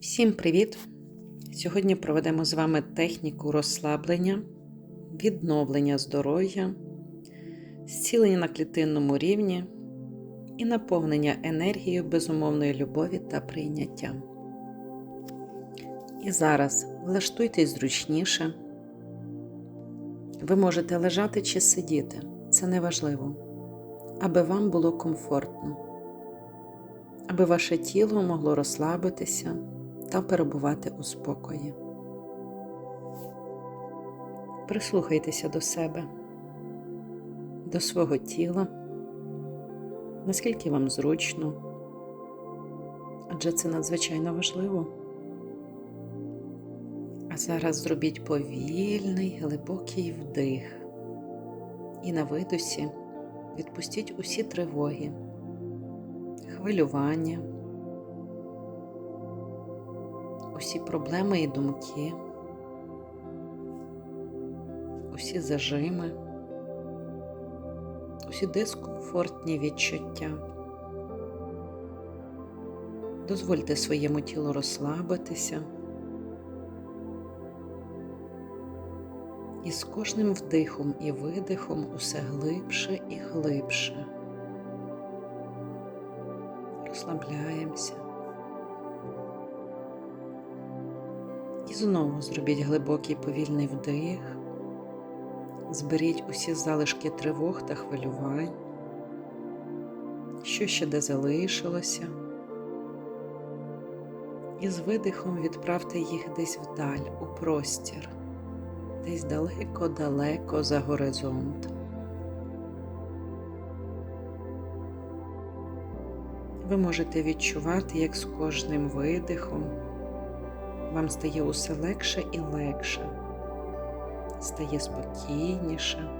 Всім привіт! Сьогодні проведемо з вами техніку розслаблення, відновлення здоров'я, зцілення на клітинному рівні і наповнення енергією безумовної любові та прийняття. І зараз влаштуйтесь зручніше. Ви можете лежати чи сидіти, це не важливо, аби вам було комфортно, аби ваше тіло могло розслабитися та перебувати у спокої. Прислухайтеся до себе, до свого тіла, наскільки вам зручно, адже це надзвичайно важливо. А зараз зробіть повільний, глибокий вдих і на видусі відпустіть усі тривоги, хвилювання усі проблеми і думки, усі зажими, усі дискомфортні відчуття. Дозвольте своєму тілу розслабитися. І з кожним вдихом і видихом усе глибше і глибше. Розслабляємося. Знову зробіть глибокий повільний вдих, зберіть усі залишки тривог та хвилювань, що ще де залишилося, і з видихом відправте їх десь вдаль, у простір, десь далеко-далеко за горизонт. Ви можете відчувати, як з кожним видихом вам стає усе легше і легше, стає спокійніше,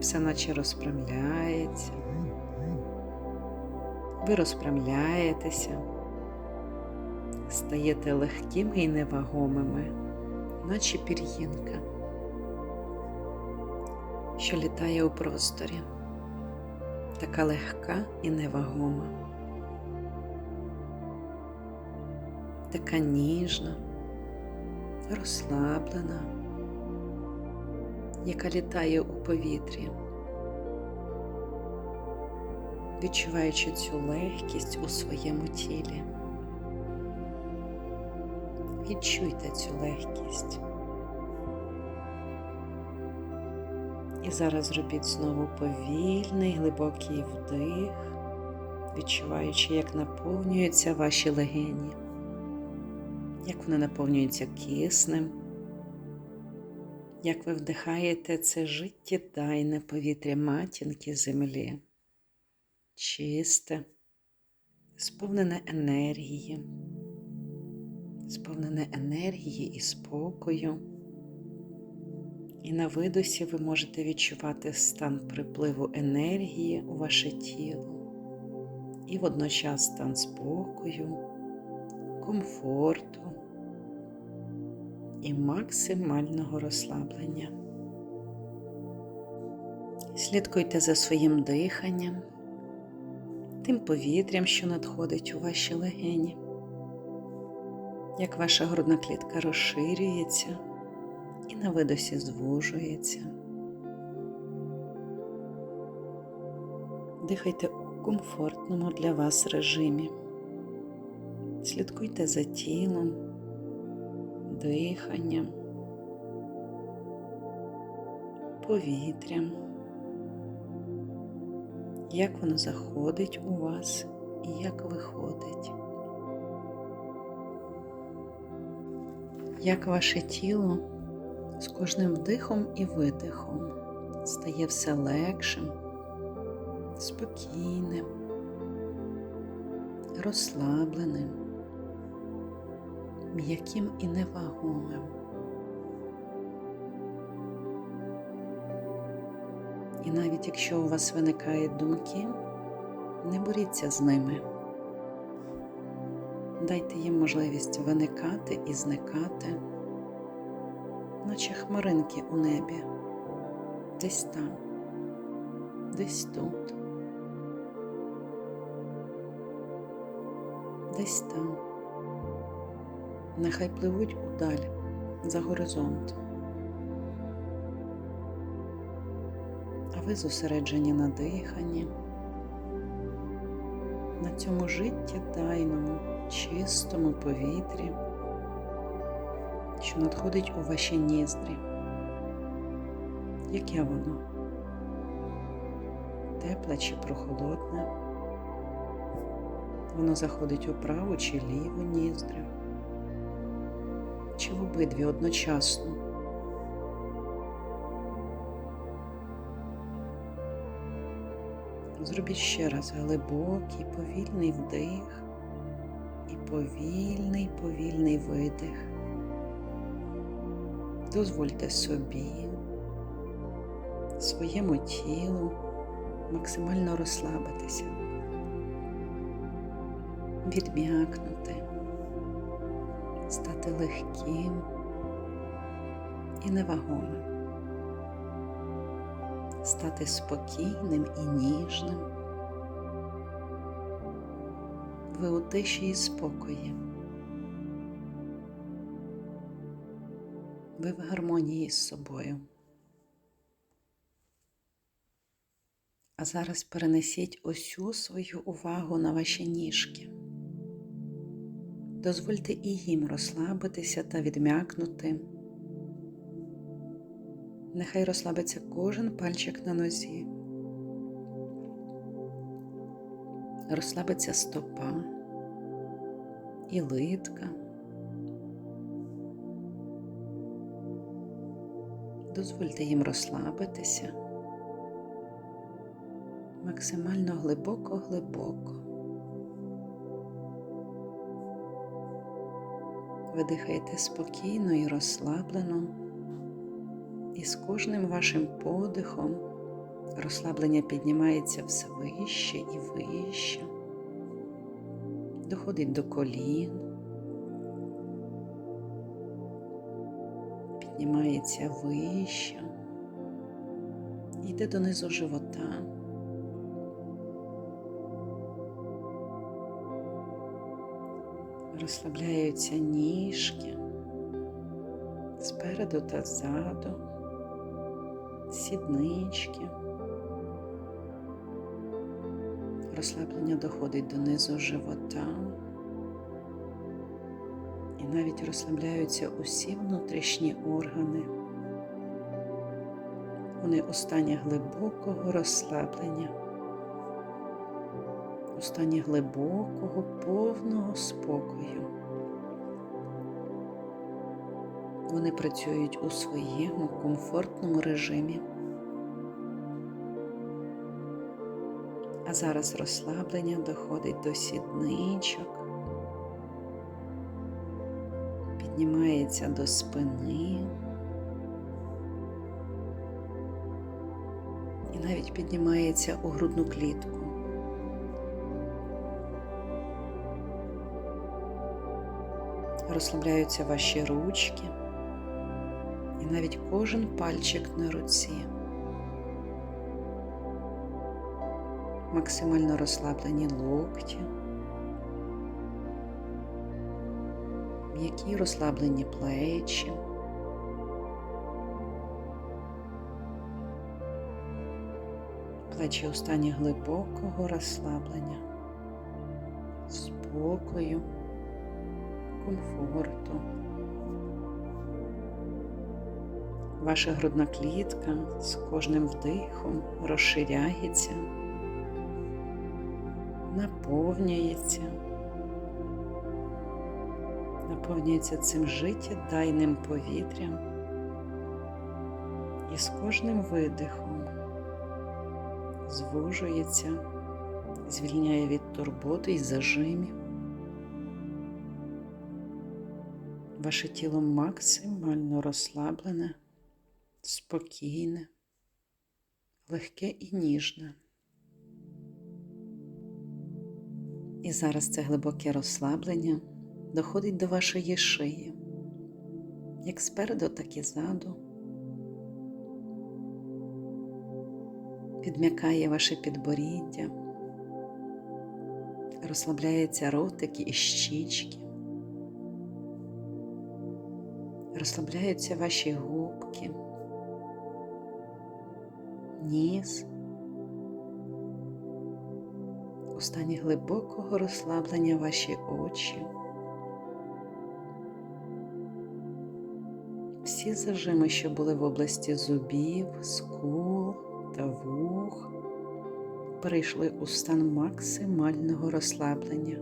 все наче розправляється. Ви розправляєтеся, стаєте легкими і невагомими, наче пір'їнка, що літає у просторі, така легка і невагома. Така ніжна, розслаблена, яка літає у повітрі, відчуваючи цю легкість у своєму тілі. Відчуйте цю легкість. І зараз зробіть знову повільний, глибокий вдих, відчуваючи, як наповнюються ваші легені як вони наповнюються киснем, як ви вдихаєте це життєдайне повітря матінки землі, чисте, сповнене енергії, сповнене енергії і спокою. І на видосі ви можете відчувати стан припливу енергії у ваше тіло. І водночас стан спокою, комфорту, і максимального розслаблення. Слідкуйте за своїм диханням, тим повітрям, що надходить у ваші легені, як ваша грудна клітка розширюється і на видосі звужується. Дихайте у комфортному для вас режимі. Слідкуйте за тілом диханням, повітрям, як воно заходить у вас і як виходить, як ваше тіло з кожним вдихом і видихом стає все легшим, спокійним, розслабленим м'яким і невагомим. І навіть якщо у вас виникають думки, не боріться з ними. Дайте їм можливість виникати і зникати, наче хмаринки у небі, десь там, десь тут. десь там. Нехай пливуть удаль за горизонт. А ви зосереджені на диханні, на цьому життєдайному, чистому повітрі, що надходить у ваші ніздрі. Яке воно? Тепле чи прохолодне? Воно заходить у праву чи ліву ніздрю, чи в обидві одночасно. Зробіть ще раз глибокий, повільний вдих і повільний, повільний видих. Дозвольте собі, своєму тілу максимально розслабитися, відм'якнути, стати легким і невагомим, стати спокійним і ніжним. Ви у тиші і спокої. Ви в гармонії з собою. А зараз перенесіть усю свою увагу на ваші ніжки. Дозвольте і їм розслабитися та відм'якнути. Нехай розслабиться кожен пальчик на нозі. Розслабиться стопа і литка. Дозвольте їм розслабитися максимально глибоко-глибоко. Ви дихаєте спокійно і розслаблено, і з кожним вашим подихом розслаблення піднімається все вище і вище, доходить до колін, піднімається вище, йде донизу живота. Розслабляються ніжки спереду та ззаду, сіднички. Розслаблення доходить до низу живота. І навіть розслабляються усі внутрішні органи. Вони у стані глибокого розслаблення у стані глибокого, повного спокою. Вони працюють у своєму комфортному режимі. А зараз розслаблення доходить до сідничок, піднімається до спини і навіть піднімається у грудну клітку. Розслабляються ваші ручки і навіть кожен пальчик на руці. Максимально розслаблені локті, м'які розслаблені плечі. Плечі у стані глибокого розслаблення, спокою комфорту. Ваша грудна клітка з кожним вдихом розширяється, наповнюється, наповнюється цим життєдайним повітрям і з кожним видихом звужується, звільняє від турботи і зажимів. Ваше тіло максимально розслаблене, спокійне, легке і ніжне. І зараз це глибоке розслаблення доходить до вашої шиї, як спереду, так і ззаду. Підм'якає ваше підборіддя, Розслабляється ротик і щічки. Розслабляються ваші губки, ніс. У стані глибокого розслаблення ваші очі. Всі зажими, що були в області зубів, скул та вух, перейшли у стан максимального розслаблення,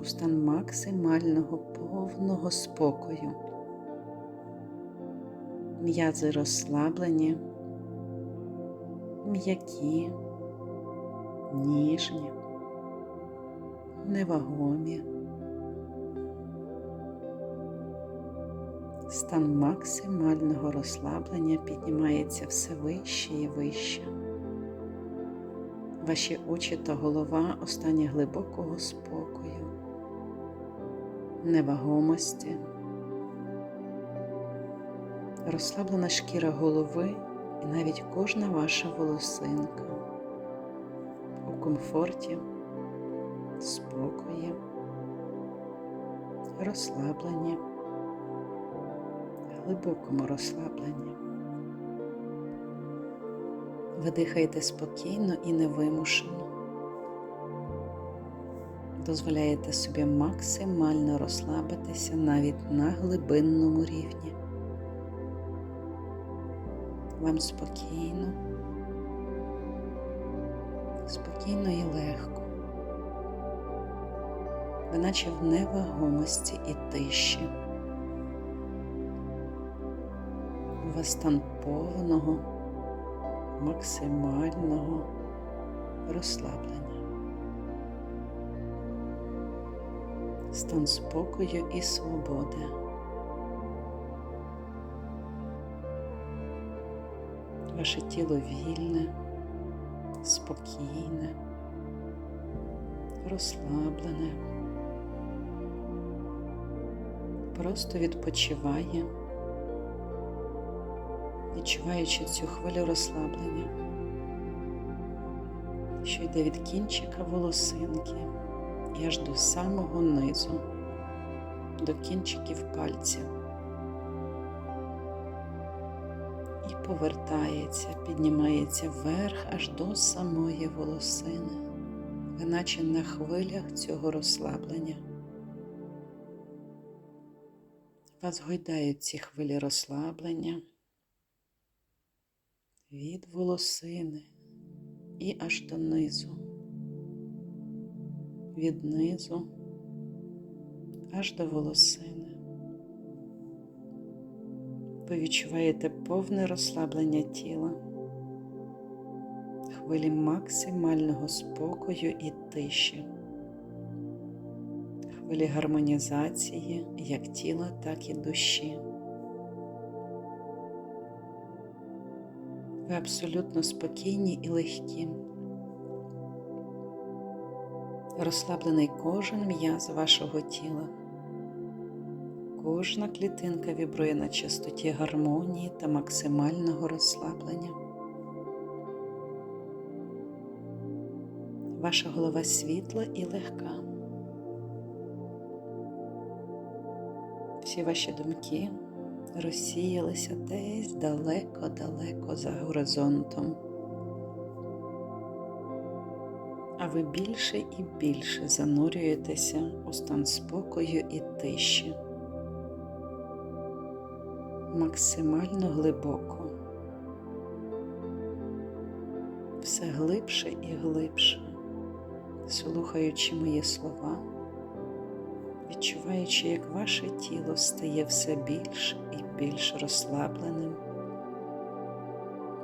у стан максимального повного спокою. М'язи розслаблені, м'які, ніжні, невагомі. Стан максимального розслаблення піднімається все вище і вище. Ваші очі та голова у стані глибокого спокою, невагомості, розслаблена шкіра голови і навіть кожна ваша волосинка у комфорті, спокої, розслабленні глибокому розслабленні. Ви дихаєте спокійно і невимушено. Дозволяєте собі максимально розслабитися навіть на глибинному рівні. Вам спокійно, спокійно і легко, ви наче в невагомості і тиші. у вас стан повного, максимального розслаблення, стан спокою і свободи. Ваше тіло вільне, спокійне, розслаблене, просто відпочиває відчуваючи цю хвилю розслаблення, що йде від кінчика волосинки і аж до самого низу, до кінчиків пальців. Повертається, піднімається вверх аж до самої волосини, наче на хвилях цього розслаблення. Вас гойдають ці хвилі розслаблення від волосини і аж до низу, від низу аж до волосини. Ви відчуваєте повне розслаблення тіла, хвилі максимального спокою і тиші, хвилі гармонізації як тіла, так і душі. Ви абсолютно спокійні і легкі. Розслаблений кожен м'яз вашого тіла. Кожна клітинка вібрує на частоті гармонії та максимального розслаблення. Ваша голова світла і легка. Всі ваші думки розсіялися десь далеко-далеко за горизонтом. А ви більше і більше занурюєтеся у стан спокою і тиші, максимально глибоко, все глибше і глибше, слухаючи мої слова відчуваючи, як ваше тіло стає все більш і більш розслабленим,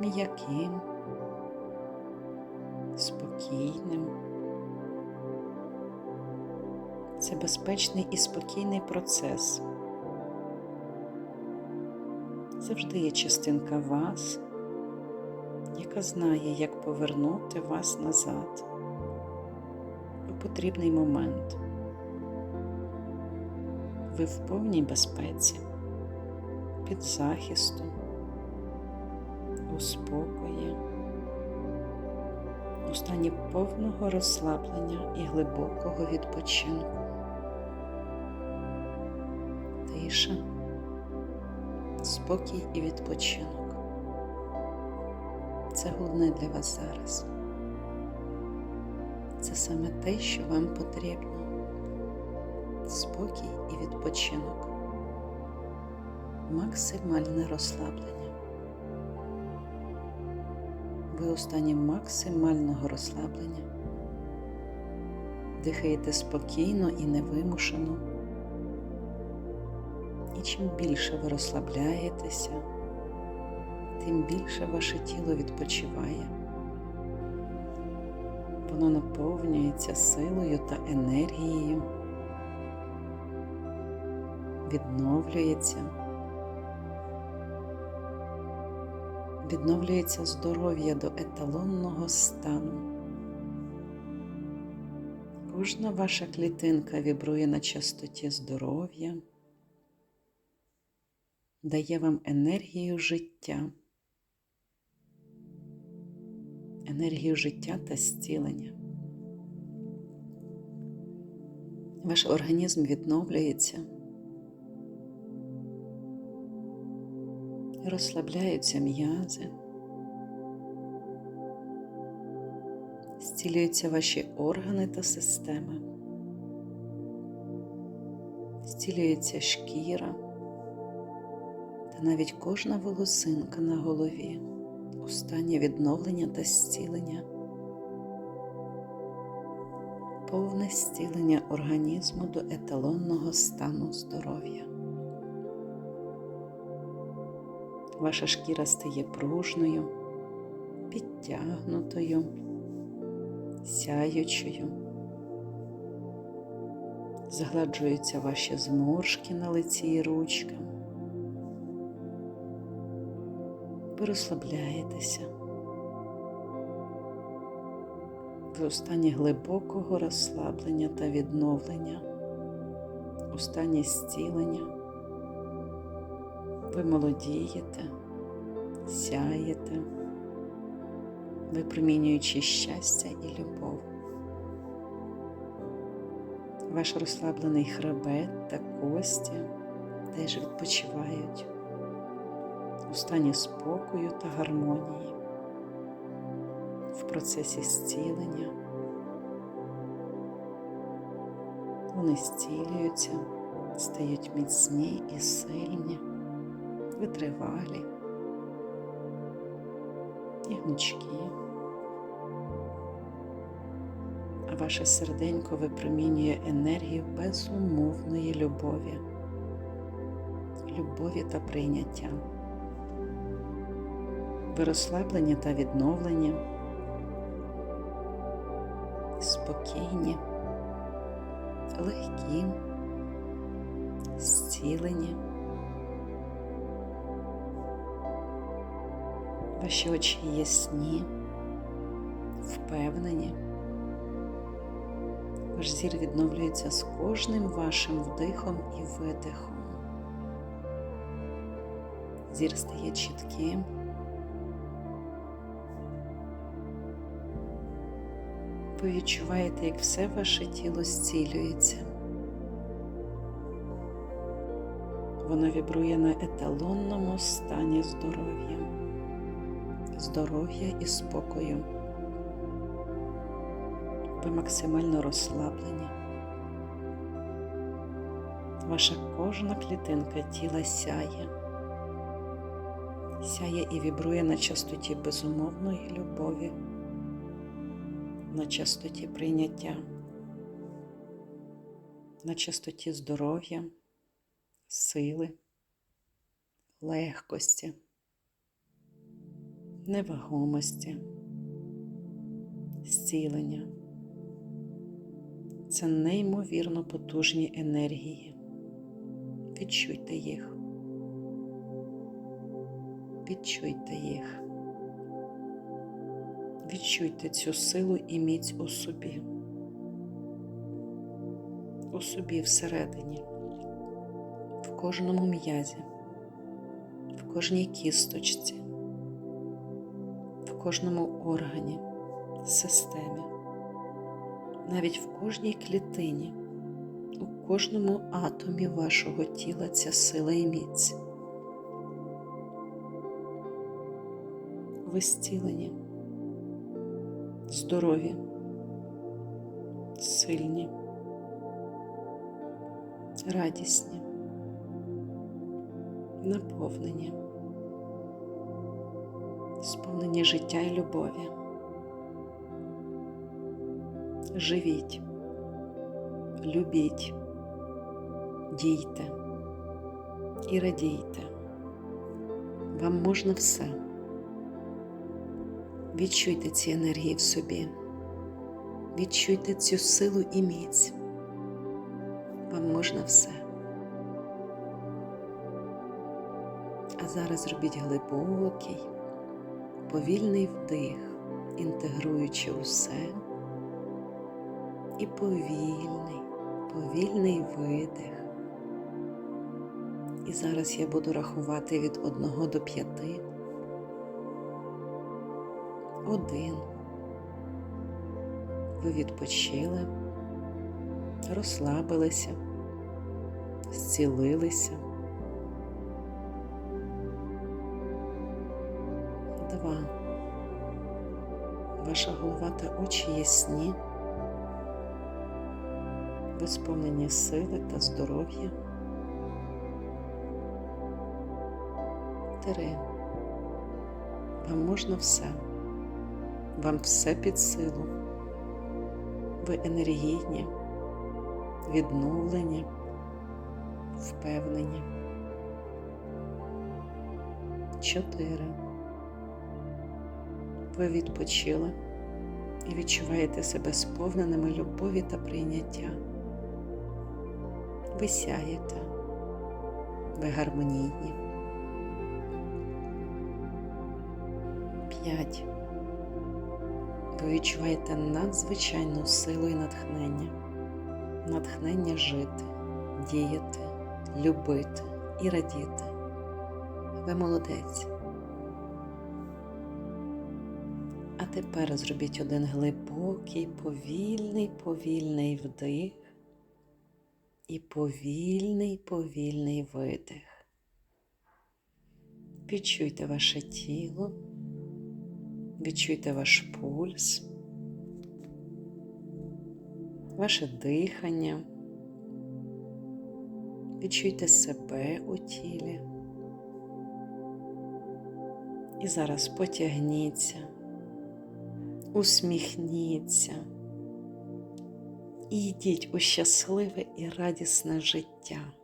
м'яким, спокійним. Це безпечний і спокійний процес. Завжди є частинка вас, яка знає, як повернути вас назад у потрібний момент ви в повній безпеці, під захистом, у спокої, у стані повного розслаблення і глибокого відпочинку. Тиша, спокій і відпочинок. Це головне для вас зараз. Це саме те, що вам потрібно. Спокій і відпочинок. Максимальне розслаблення. Ви у стані максимального розслаблення. Дихаєте спокійно і невимушено. І чим більше ви розслабляєтеся, тим більше ваше тіло відпочиває. Воно наповнюється силою та енергією, відновлюється. відновлюється здоров'я до еталонного стану. Кожна ваша клітинка вібрує на частоті здоров'я, дає вам енергію життя, енергію життя та зцілення. Ваш організм відновлюється. розслабляються м'язи, зцілюються ваші органи та системи, зцілюється шкіра та навіть кожна волосинка на голові у стані відновлення та зцілення. Повне зцілення організму до еталонного стану здоров'я. Ваша шкіра стає пружною, підтягнутою, сяючою. Згладжуються ваші зморшки на лиці і ручках. Ви розслабляєтеся. Ви у стані глибокого розслаблення та відновлення, у стані зцілення. Ви молодієте, сяєте, випромінюючи щастя і любов. Ваш розслаблений хребет та кості теж відпочивають у стані спокою та гармонії, в процесі зцілення. Вони зцілюються, стають міцні і сильні витривалі і гнучкі, а ваше серденько випромінює енергію безумовної любові, любові та прийняття, розслаблення та відновлення, спокійні, легкі, зцілені. Ваші очі ясні, впевнені. Ваш зір відновлюється з кожним вашим вдихом і видихом. Зір стає чітким. Ви відчуваєте, як все ваше тіло зцілюється. Воно вібрує на еталонному стані здоров'я здоров'я і спокою. Ви максимально розслаблені. Ваша кожна клітинка тіла сяє, сяє і вібрує на частоті безумовної любові, на частоті прийняття, на частоті здоров'я, сили, легкості невагомості, зцілення. Це неймовірно потужні енергії. Відчуйте їх. Відчуйте їх. Відчуйте цю силу і міць у собі, у собі всередині, в кожному м'язі, в кожній кісточці, в кожному органі, системі, навіть в кожній клітині, у кожному атомі вашого тіла ця сила і міць. Ви зцілені, здорові, сильні, радісні, наповнені, сповнені життя і любові. Живіть, любіть, дійте і радійте. Вам можна все. Відчуйте ці енергії в собі, відчуйте цю силу і міць. Вам можна все. А зараз зробіть глибокий, повільний вдих, інтегруючи усе, і повільний, повільний видих. І зараз я буду рахувати від 1 до 5. Один. Ви відпочили, розслабилися, зцілилися. Два. Ваша голова та очі ясні. Ви сповнені сили та здоров'я. Три. Вам можна все. Вам все під силу. Ви енергійні, відновлені, впевнені. Чотири. Ви відпочили і відчуваєте себе сповненими любові та прийняття. Ви сяєте, ви гармонійні. П'ять. Ви відчуваєте надзвичайну силу і натхнення, натхнення жити, діяти, любити і радіти. Ви молодець. А тепер зробіть один глибокий, повільний, повільний вдих і повільний, повільний видих. Відчуйте ваше тіло. Відчуйте ваш пульс, ваше дихання, відчуйте себе у тілі. І зараз потягніться, усміхніться і йдіть у щасливе і радісне життя.